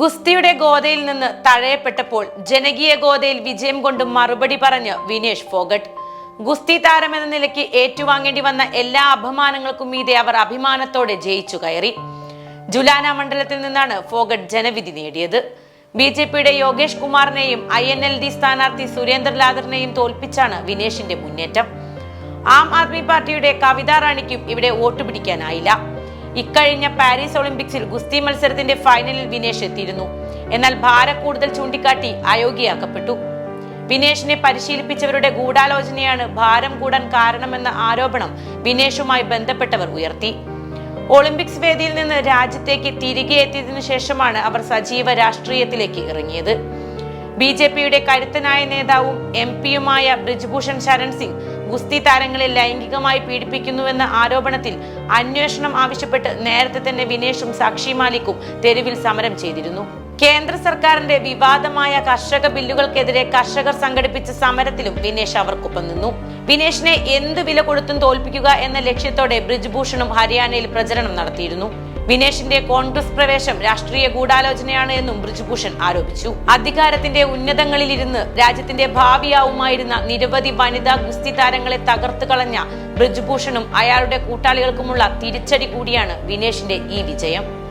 ഗുസ്തിയുടെ ഗോതയിൽ നിന്ന് തഴയപ്പെട്ടപ്പോൾ ജനകീയ ഗോതയിൽ വിജയം കൊണ്ട് മറുപടി പറഞ്ഞ് വിനേഷ് ഫോഗട്ട്. ഗുസ്തി താരമെന്ന നിലയ്ക്ക് ഏറ്റുവാങ്ങേണ്ടി വന്ന എല്ലാ അപമാനങ്ങൾക്കും മീതെ അവർ അഭിമാനത്തോടെ ജയിച്ചു കയറി. ജുലാന മണ്ഡലത്തിൽ നിന്നാണ് ഫോഗട്ട് ജനവിധി നേടിയത്. ബി ജെ പിയുടെ യോഗേഷ് കുമാറിനെയും ഐ എൻ എൽ ഡി സ്ഥാനാർത്ഥി സുരേന്ദ്ര ലാദറിനെയും തോൽപ്പിച്ചാണ് വിനേഷിന്റെ മുന്നേറ്റം. ആം ആദ്മി പാർട്ടിയുടെ കവിതാ റാണിക്കും ഇവിടെ വോട്ട് പിടിക്കാനായില്ല. ഇക്കഴിഞ്ഞ പാരീസ് ഒളിമ്പിക്സിൽ ഗുസ്തി മത്സരത്തിന്റെ ഫൈനലിൽ വിനേഷ് എത്തിയിരുന്നു. എന്നാൽ ഭാര കൂടുതൽ ചൂണ്ടിക്കാട്ടി അയോഗ്യയാക്കപ്പെട്ടു. വിനേഷിനെ പരിശീലിപ്പിച്ചവരുടെ ഗൂഢാലോചനയാണ് ഭാരം കൂടാൻ കാരണമെന്ന ആരോപണം വിനേഷുമായി ബന്ധപ്പെട്ടവർ ഉയർത്തി. ഒളിമ്പിക്സ് വേദിയിൽ നിന്ന് രാജ്യത്തേക്ക് തിരികെ എത്തിയതിനു ശേഷമാണ് അവർ സജീവ രാഷ്ട്രീയത്തിലേക്ക് ഇറങ്ങിയത്. ബി ജെ പിയുടെ കരുത്തനായ നേതാവും എം പിയുമായ ബ്രിജ്ഭൂഷൺ ശരൺ സിംഗ് ഗുസ്തി താരങ്ങളെ ലൈംഗികമായി പീഡിപ്പിക്കുന്നുവെന്ന ആരോപണത്തിൽ അന്വേഷണം ആവശ്യപ്പെട്ട് നേരത്തെ തന്നെ വിനേഷും സാക്ഷി മാലിക്കും തെരുവിൽ സമരം ചെയ്തിരുന്നു. കേന്ദ്ര സർക്കാരിന്റെ വിവാദമായ കർഷക ബില്ലുകൾക്കെതിരെ കർഷകർ സംഘടിപ്പിച്ച സമരത്തിലും വിനേഷ് അവർക്കൊപ്പം നിന്നു. വിനേഷിനെ എന്ത് വില കൊടുത്തും തോൽപ്പിക്കുക എന്ന ലക്ഷ്യത്തോടെ ബ്രിജ്ഭൂഷണും ഹരിയാനയിൽ പ്രചരണം നടത്തിയിരുന്നു. വിനേഷിന്റെ കോൺഗ്രസ് പ്രവേശം രാഷ്ട്രീയ ഗൂഢാലോചനയാണ് എന്നും ബ്രിജ്ഭൂഷൺ ആരോപിച്ചു. അധികാരത്തിന്റെ ഉന്നതങ്ങളിലിരുന്ന് രാജ്യത്തിന്റെ ഭാവിയാവുമായിരുന്ന നിരവധി വനിതാ ഗുസ്തി താരങ്ങളെ തകർത്തു കളഞ്ഞ ബ്രിജ്ഭൂഷണും അയാളുടെ കൂട്ടാളികൾക്കുമുള്ള തിരിച്ചടി കൂടിയാണ് വിനേഷിന്റെ ഈ വിജയം.